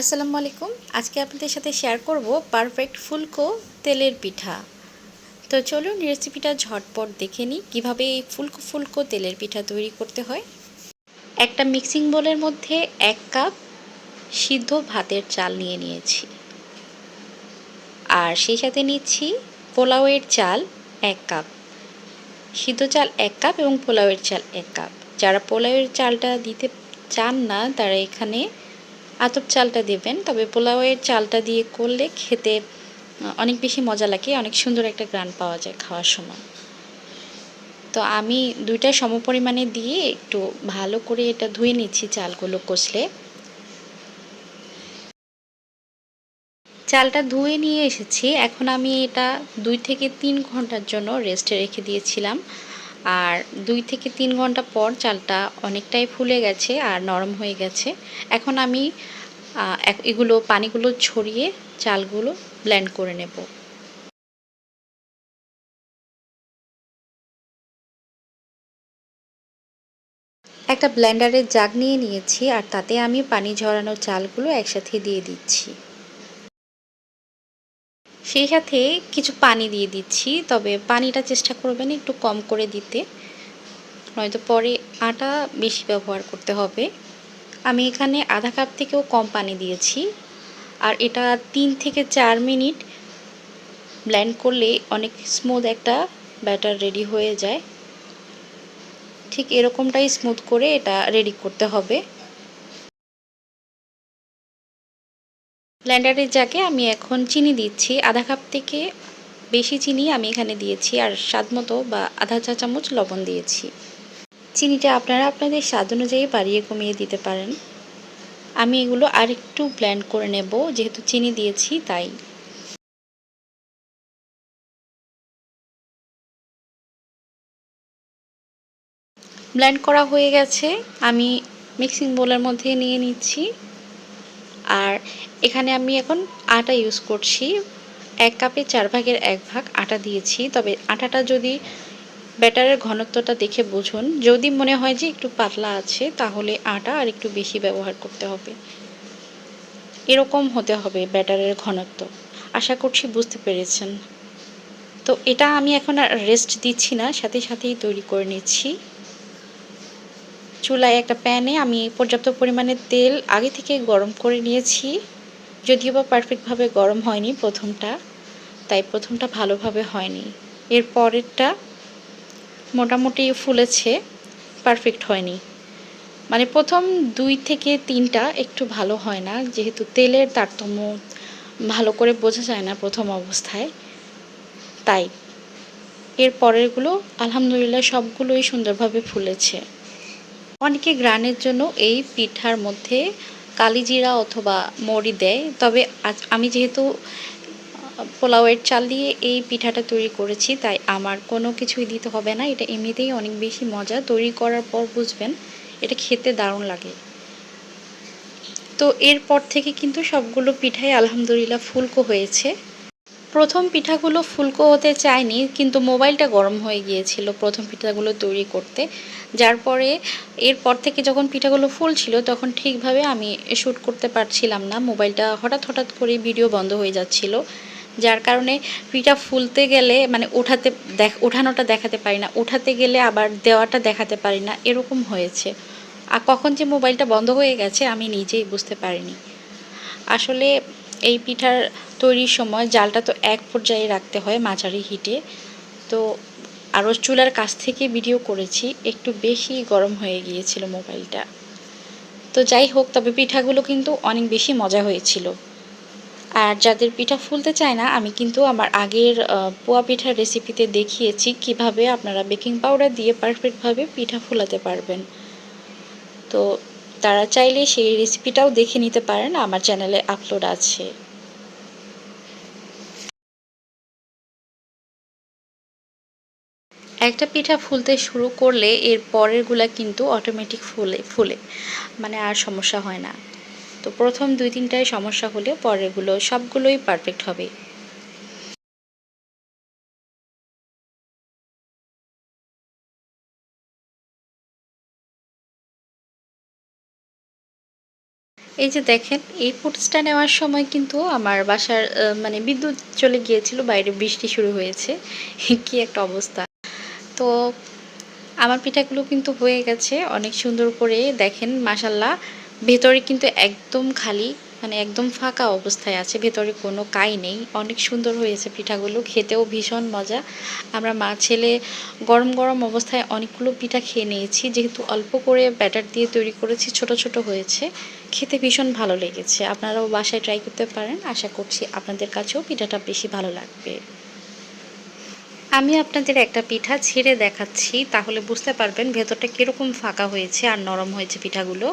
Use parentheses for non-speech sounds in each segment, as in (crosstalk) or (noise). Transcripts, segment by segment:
আসসালামু আলাইকুম। আজকে আপনাদের সাথে শেয়ার করব পারফেক্ট ফুলকো তেলের পিঠা। তো চলুন রেসিপিটা ঝটপট দেখে নিই, কীভাবে এই ফুলকো ফুলকো তেলের পিঠা তৈরি করতে হয়। একটা মিক্সিং বোলের মধ্যে এক কাপ সিদ্ধ ভাতের চাল নিয়ে নিয়েছি। আর সেই সাথে নিচ্ছি পোলাওয়ের চাল এক কাপ সিদ্ধ চাল এক কাপ এবং পোলাওয়ের চাল এক কাপ যারা পোলাওয়ের চালটা দিতে চান না, তারা এখানে আতপ চালটা দেবেন, তবে পোলাওয়ের চালটা দিয়ে করলে খেতে অনেক বেশি মজা লাগে, অনেক সুন্দর একটা গ্রান পাওয়া যায় খাওয়ার সময়। তো আমি দুইটা সমপরিমাণে দিয়ে একটু ভালো করে এটা ধুয়ে নিচ্ছি চালগুলো কষলে। চালটা ধুয়ে নিয়ে এসেছি, এখন আমি এটা দুই থেকে তিন ঘণ্টার জন্য রেস্টে রেখে দিয়েছিলাম। আর দুই থেকে তিন ঘণ্টা পর চালটা অনেকটাই ফুলে গেছে আর নরম হয়ে গেছে। এখন আমি এগুলো, পানিগুলো ছড়িয়ে চালগুলো ব্লেন্ড করে নেব। একটা ব্লেন্ডারের জাগ নিয়ে নিয়েছি আর তাতে আমি পানি ঝরানো চালগুলো একসাথে দিয়ে দিচ্ছি। সেই সাথে কিছু পানি দিয়ে দিচ্ছি, তবে পানিটা চেষ্টা করবেন একটু কম করে দিতে। নয়তো পরে আটা বেশি ব্যবহার করতে হবে। আমি এখানে আধা কাপ থেকেও কম পানি দিয়েছি। আর এটা তিন থেকে চার মিনিট ব্ল্যান্ড করলে অনেক স্মুথ একটা ব্যাটার রেডি হয়ে যায়। ঠিক এরকমটাই স্মুথ করে এটা রেডি করতে হবে। ব্ল্যান্ডারের জাগে আমি এখন চিনি দিচ্ছি। আধা কাপ থেকে বেশি চিনি আমি এখানে দিয়েছি আর স্বাদ মতো বা আধা চা চামচ লবণ দিয়েছি। চিনিটা আপনারা আপনাদের স্বাদ অনুযায়ী বাড়িয়ে কমিয়ে দিতে পারেন। আমি এগুলো আরেকটু ব্ল্যান্ড করে নেব, যেহেতু চিনি দিয়েছি তাই। ব্ল্যান্ড করা হয়ে গেছে। আমি মিক্সিং বোলের মধ্যে নিয়ে নিচ্ছি। আর এখানে আমি এখন আটা ইউজ করছি। এক কাপে চার ভাগের এক ভাগ আটা দিয়েছি। তবে আটাটা যদি ব্যাটারের ঘনত্বটা দেখে বুঝুন, যদি মনে হয় যে একটু পাতলা আছে, তাহলে আটা আর একটু বেশি ব্যবহার করতে হবে। এরকম হতে হবে ব্যাটারের ঘনত্ব। আশা করছি বুঝতে পেরেছেন। তো এটা আমি এখন আর রেস্ট দিচ্ছি না, সাথে সাথেই তৈরি করে নিচ্ছি। চুলায় একটা প্যানে আমি পর্যাপ্ত পরিমাণে তেল আগে থেকে গরম করে নিয়েছি। যদিও বা পারফেক্টভাবে গরম হয়নি প্রথমটা, তাই প্রথমটা ভালোভাবে হয়নি। এর পরেরটা মোটামুটি ফুলেছে, পারফেক্ট হয়নি। মানে প্রথম দুই থেকে তিনটা একটু ভালো হয় না, যেহেতু তেলের তারতম্য ভালো করে বোঝা যায় না প্রথম অবস্থায়, তাই। এর পরেরগুলো আলহামদুলিল্লাহ সবগুলোই সুন্দরভাবে ফুলেছে। অনেকে গ্রানের জন্য এই পিঠার মধ্যে কালিজিরা অথবা মরি দেয়। তবে আমি যেহেতু পোলাওয়ের চাল দিয়ে এই পিঠাটা তৈরি করেছি, তাই আমার কোনো কিছুই দিতে হবে না। এটা এমনিতেই অনেক বেশি মজা। তৈরি করার পর বুঝবেন, এটা খেতে দারুণ লাগে। তো এরপর থেকে কিন্তু সবগুলো পিঠাই আলহামদুলিল্লাহ ফুলকো হয়েছে। প্রথম পিঠাগুলো ফুলকো হতে চায়নি, কিন্তু মোবাইলটা গরম হয়ে গিয়েছিল প্রথম পিঠাগুলো তৈরি করতে। যার পরে এরপর থেকে যখন পিঠাগুলো ফুল ছিল, তখন ঠিকভাবে আমি শ্যুট করতে পারছিলাম না। মোবাইলটা হঠাৎ হঠাৎ করে ভিডিও বন্ধ হয়ে যাচ্ছিল, যার কারণে পিঠা ফুলতে গেলে মানে ওঠাতে দেখ ওঠানোটা দেখাতে পারি না ওঠাতে গেলে আবার দেওয়াটা দেখাতে পারি না, এরকম হয়েছে। আর কখন যে মোবাইলটা বন্ধ হয়ে গেছে, আমি নিজেই বুঝতে পারিনি। আসলে এই পিঠার তৈরির সময় জালটা তো এক পর্যায়ে রাখতে হয় মাঝারি হিটে। তো আরও চুলার কাছ থেকে ভিডিও করেছি, একটু বেশি গরম হয়ে গিয়েছিল মোবাইলটা। তো যাই হোক, তবে পিঠাগুলো কিন্তু অনেক বেশি মজা হয়েছিল। আর যাদের পিঠা ফুলতে চায় না, আমি কিন্তু আমার আগের পোয়া পিঠার রেসিপিতে দেখিয়েছি কীভাবে আপনারা বেকিং পাউডার দিয়ে পারফেক্টভাবে পিঠা ফুলাতে পারবেন। তো তারা চাইলে সেই রেসিপিটাও দেখে নিতে পারেন। আমার চ্যানেলে আপলোড আছে। একটা পিঠা ফুলতে শুরু করলে এর পরেরগুলা কিন্তু অটোমেটিক ফুলে ফুলে। মানে আর সমস্যা হয় না। তো প্রথম দুই তিনটায় সমস্যা হলে পরেরগুলো সবগুলোই পারফেক্ট হবে। এই যে দেখেন, এই ফুটসটা নেওয়ার সময় কিন্তু আমার বাসার মানে বিদ্যুৎ চলে গিয়েছিল, বাইরে বৃষ্টি শুরু হয়েছে। (laughs) কি একটা অবস্থা। তো আমার পিঠাগুলো কিন্তু হয়ে গেছে, অনেক সুন্দর করে। দেখেন মাসাল্লাহ ভেতরে কিন্তু একদম খালি মানে একদম ফাঁকা অবস্থায় আছে, ভেতরে কোনো কাই নেই। অনেক সুন্দর হয়েছে পিঠাগুলো, খেতেও ভীষণ মজা। আমরা মা ছেলে গরম গরম অবস্থায় অনেকগুলো পিঠা খেয়ে নিয়েছি, যেহেতু অল্প করে ব্যাটার দিয়ে তৈরি করেছি, ছোট ছোট হয়েছে। খেতে ভীষণ ভালো লেগেছে। আপনারাও বাসায় ট্রাই করতে পারেন। আশা করছি আপনাদের কাছেও পিঠাটা বেশি ভালো লাগবে। আমি আপনাদের একটা পিঠা ছিঁড়ে দেখাচ্ছি, তাহলে বুঝতে পারবেন ভেতরটা কীরকম ফাঁকা হয়েছে আর নরম হয়েছে পিঠাগুলো।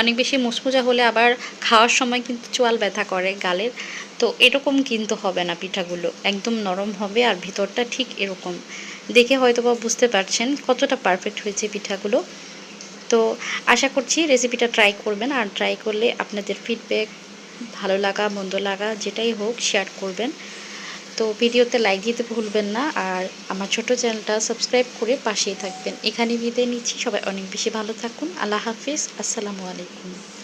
অনেক বেশি মুচমুচা হলে আবার খাওয়ার সময় কিন্তু চোয়াল ব্যথা করে গালের। তো এরকম কিন্তু হবে না পিঠাগুলো। একদম নরম হবে আর ভিতরটা ঠিক এরকম। দেখে হয়তো বা বুঝতে পারছেন কতটা পারফেক্ট হয়েছে পিঠাগুলো। তো আশা করছি রেসিপিটা ট্রাই করবেন আর ট্রাই করলে আপনাদের ফিডব্যাক ভালো লাগা, মন্দ লাগা, যেটাই হোক শেয়ার করবেন। তো ভিডিওতে লাইক দিতে ভুলবেন না আর আমার ছোট চ্যানেলটা সাবস্ক্রাইব করে পাশেই থাকবেন। এখানে বিদায় নিচ্ছি। সবাই অনেক বেশি ভালো থাকুন। আল্লাহ হাফিজ। আসসালামু আলাইকুম।